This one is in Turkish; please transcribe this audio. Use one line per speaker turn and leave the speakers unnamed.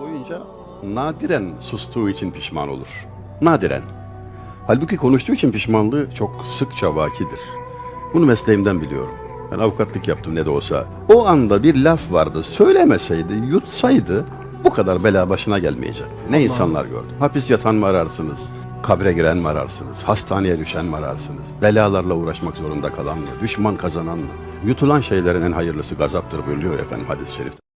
boyunca nadiren sustuğu için pişman olur. Nadiren. Halbuki konuştuğu için pişmanlığı çok sıkça vakidir. Bunu mesleğimden biliyorum. Ben avukatlık yaptım ne de olsa. O anda bir laf vardı. Söylemeseydi, yutsaydı bu kadar bela başına gelmeyecekti. Ne insanlar gördüm. Hapis yatan mı ararsınız? Kabre giren mi ararsınız? Hastaneye düşen mi ararsınız? Belalarla uğraşmak zorunda kalan mı? Düşman kazanan mı? Yutulan şeylerin en hayırlısı gazaptır buyuruyor efendim hadis-i şerifte.